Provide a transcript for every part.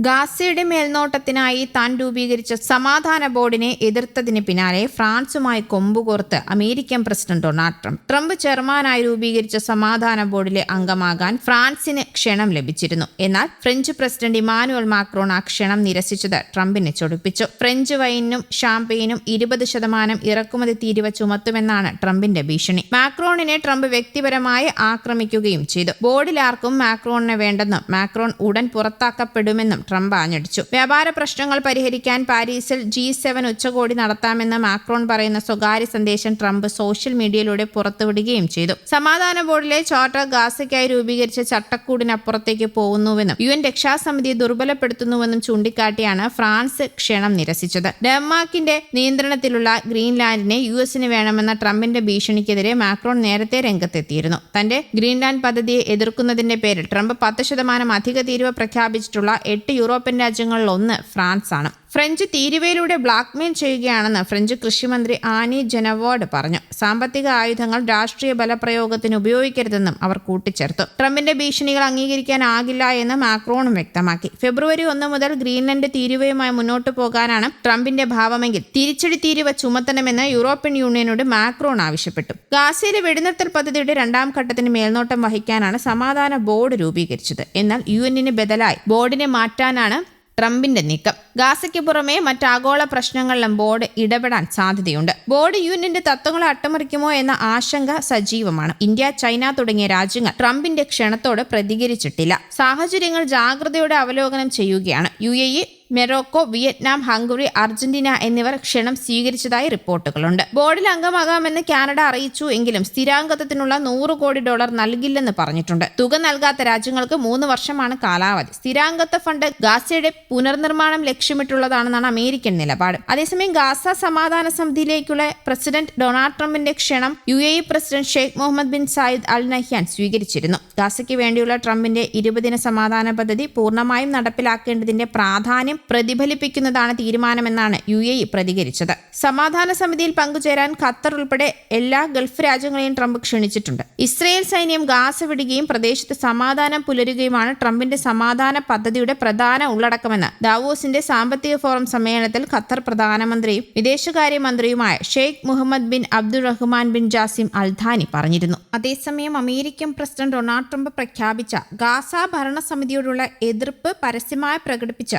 ഗാസയുടെ മേൽനോട്ടത്തിനായി താൻ രൂപീകരിച്ച സമാധാന ബോർഡിനെ എതിർത്തതിന് പിന്നാലെ ഫ്രാൻസുമായി കൊമ്പുകോർത്ത് American president Donald Trump. Trump ചെയർമാനായി രൂപീകരിച്ച സമാധാന ബോർഡിലെ അംഗമാകാൻ ഫ്രാൻസിന് ക്ഷണം ലഭിച്ചിരുന്നു. എന്നാൽ ഫ്രഞ്ച് പ്രസിഡന്റ് ഇമാനുവൽ മാക്രോൺ ആ ക്ഷണം നിരസിച്ചത് ട്രംപിനെ ചൊടിപ്പിച്ചു. ഫ്രഞ്ച് വൈനും ഷാംപെയിനും ഇരുപത് ശതമാനം ഇറക്കുമതി തീരുവ ചുമത്തുമെന്നാണ് ട്രംപിന്റെ ഭീഷണി. മാക്രോണിനെ ട്രംപ് വ്യക്തിപരമായി ആക്രമിക്കുകയും ചെയ്തു. ബോർഡിൽ ആർക്കും മാക്രോണിനെ വേണ്ടെന്നും മാക്രോൺ ഉടൻ പുറത്താക്കപ്പെടുമെന്നും ട്രംപ് ആഞ്ഞടിച്ചു. വ്യാപാര പ്രശ്നങ്ങൾ പരിഹരിക്കാൻ പാരീസിൽ ജി സെവൻ ഉച്ചകോടി നടത്താമെന്ന് മാക്രോൺ പറയുന്ന സ്വകാര്യ സന്ദേശം ട്രംപ് സോഷ്യൽ മീഡിയയിലൂടെ പുറത്തുവിടുകയും ചെയ്തു. സമാധാന ബോർഡിലെ ചാർട്ടർ ഗാസയ്ക്കായി രൂപീകരിച്ച ചട്ടക്കൂടിനപ്പുറത്തേക്ക് പോകുന്നുവെന്നും യു എൻ രക്ഷാസമിതിയെ ദുർബലപ്പെടുത്തുന്നുവെന്നും ചൂണ്ടിക്കാട്ടിയാണ് ഫ്രാൻസ് ക്ഷണം നിരസിച്ചത്. ഡെൻമാർക്കിന്റെ നിയന്ത്രണത്തിലുള്ള ഗ്രീൻലാൻഡിനെ യു എസിന് വേണമെന്ന ട്രംപിന്റെ ഭീഷണിക്കെതിരെ മാക്രോൺ നേരത്തെ രംഗത്തെത്തിയിരുന്നു. തന്റെ ഗ്രീൻലാൻഡ് പദ്ധതിയെ എതിർക്കുന്നതിന്റെ പേരിൽ ട്രംപ് പത്ത് ശതമാനം അധിക തീരുവ പ്രഖ്യാപിച്ചിട്ടുള്ള എട്ട് യൂറോപ്യൻ രാജ്യങ്ങളിലൊന്ന് ഫ്രാൻസാണ്. ഫ്രഞ്ച് തീരുവയിലൂടെ ബ്ലാക്ക്മെയിൽ ചെയ്യുകയാണെന്ന് ഫ്രഞ്ച് കൃഷിമന്ത്രി ആനി ജനവോർഡ് പറഞ്ഞു. സാമ്പത്തിക ആയുധങ്ങൾ രാഷ്ട്രീയ ബലപ്രയോഗത്തിന് ഉപയോഗിക്കരുതെന്നും അവർ കൂട്ടിച്ചേർത്തു. ട്രംപിന്റെ ഭീഷണികൾ അംഗീകരിക്കാനാകില്ല എന്ന് മാക്രോണും വ്യക്തമാക്കി. ഫെബ്രുവരി ഒന്ന് മുതൽ ഗ്രീൻലൻഡ് തീരുവയുമായി മുന്നോട്ടു പോകാനാണ് ട്രംപിന്റെ ഭാവമെങ്കിൽ തിരിച്ചടി തീരുവ ചുമത്തണമെന്ന് യൂറോപ്യൻ യൂണിയനോട് മാക്രോൺ ആവശ്യപ്പെട്ടു. ഗാസയിലെ വെടിനിർത്തൽ പദ്ധതിയുടെ രണ്ടാം ഘട്ടത്തിന് മേൽനോട്ടം വഹിക്കാനാണ് സമാധാന ബോർഡ് രൂപീകരിച്ചത്. എന്നാൽ യു എന്നിന് ബദലായി. ബോർഡിനെ മാറ്റാനാണ് ട്രംപിന്റെ നീക്കം. ഗാസയ്ക്ക് പുറമെ മറ്റാഗോള പ്രശ്നങ്ങളിലും ബോർഡ് ഇടപെടാൻ സാധ്യതയുണ്ട്. ബോർഡ് യൂണിയന്റെ തത്വങ്ങളെ അട്ടിമറിക്കുമോ എന്ന ആശങ്ക സജീവമാണ്. ഇന്ത്യ ചൈന തുടങ്ങിയ രാജ്യങ്ങൾ ട്രംപിന്റെ ക്ഷണത്തോട് പ്രതികരിച്ചിട്ടില്ല. സാഹചര്യങ്ങൾ ജാഗ്രതയോടെ അവലോകനം ചെയ്യുകയാണ്. U A Morocco Vietnam Hungary Argentina എന്നിവർ ക്ഷണം സ്വീകരിച്ചതായി റിപ്പോർട്ടുകളുണ്ട്. ബോർഡിൽ അംഗമാകാമെന്ന് കാനഡ അറിയിച്ചു എങ്കിലും സ്ഥിരാംഗത്വത്തിനുള്ള നൂറ് കോടി ഡോളർ നൽകില്ലെന്ന് പറഞ്ഞിട്ടുണ്ട്. തുക നൽകാത്ത രാജ്യങ്ങൾക്ക് മൂന്ന് വർഷമാണ് കാലാവധി. സ്ഥിരാംഗത്വ ഫണ്ട് ഗാസയുടെ പുനർനിർമ്മാണം ലക്ഷ്യമിട്ടുള്ളതാണെന്നാണ് അമേരിക്കൻ നിലപാട്. അതേസമയം ഗാസ സമാധാന സമിതിയിലേക്കുള്ള പ്രസിഡന്റ് ഡൊണാൾഡ് ട്രംപിന്റെ ക്ഷണം U A president Sheikh Mohamed bin Zayed Al Nahyan സ്വീകരിച്ചിരുന്നു. ഗാസയ്ക്ക് വേണ്ടിയുള്ള ട്രംപിന്റെ ഇരുപതിന സമാധാന പദ്ധതി പൂർണമായും നടപ്പിലാക്കേണ്ടതിന്റെ പ്രാധാന്യം പ്രതിഫലിപ്പിക്കുന്നതാണ് തീരുമാനമെന്നാണ് യു എ ഇ പ്രതികരിച്ചത്. സമാധാന സമിതിയിൽ പങ്കുചേരാൻ ഖത്തർ ഉൾപ്പെടെ എല്ലാ ഗൾഫ് രാജ്യങ്ങളെയും ട്രംപ് ക്ഷണിച്ചിട്ടുണ്ട്. ഇസ്രയേൽ സൈന്യം ഗാസ വിടുകയും പ്രദേശത്ത് സമാധാനം പുലരുകയുമാണ് ട്രംപിന്റെ സമാധാന പദ്ധതിയുടെ പ്രധാന ഉള്ളടക്കമെന്ന് ദാവോസിന്റെ സാമ്പത്തിക ഫോറം സമ്മേളനത്തിൽ ഖത്തർ പ്രധാനമന്ത്രിയും വിദേശകാര്യമന്ത്രിയുമായ Sheikh Mohammed bin Abdul Rahman bin Jassim Al Thani പറഞ്ഞിരുന്നു. അതേസമയം അമേരിക്കൻ പ്രസിഡന്റ് ഡൊണാൾഡ് ട്രംപ് പ്രഖ്യാപിച്ച ഗാസ ഭരണസമിതിയോടുള്ള എതിർപ്പ് പരസ്യമായി പ്രകടിപ്പിച്ച്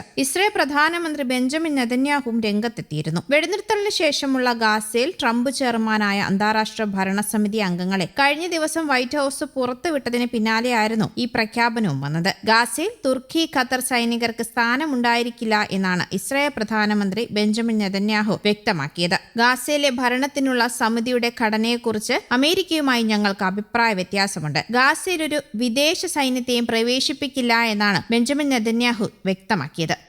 പ്രധാനമന്ത്രി ബെഞ്ചമിൻ നെതന്യാഹും രംഗത്തെത്തിയിരുന്നു. വെടിനിർത്തലിന് ശേഷമുള്ള ഗാസയിൽ ട്രംപ് ചെയർമാനായ അന്താരാഷ്ട്ര ഭരണസമിതി അംഗങ്ങളെ കഴിഞ്ഞ ദിവസം വൈറ്റ് ഹൌസ് പുറത്തുവിട്ടതിന് പിന്നാലെയായിരുന്നു ഈ പ്രഖ്യാപനവും വന്നത്. ഗാസയിൽ തുർക്കി ഖത്തർ സൈനികർക്ക് സ്ഥാനമുണ്ടായിരിക്കില്ല എന്നാണ് ഇസ്രായേൽ പ്രധാനമന്ത്രി ബെഞ്ചമിൻ നെതന്യാഹു വ്യക്തമാക്കിയത്. ഗാസയിലെ ഭരണത്തിനുള്ള സമിതിയുടെ ഘടനയെക്കുറിച്ച് അമേരിക്കയുമായി ഞങ്ങൾക്ക് അഭിപ്രായ വ്യത്യാസമുണ്ട്. ഗാസയിൽ ഒരു വിദേശ സൈന്യത്തെയും പ്രവേശിപ്പിക്കില്ല എന്നാണ് ബെഞ്ചമിൻ നെതന്യാഹു വ്യക്തമാക്കിയത്.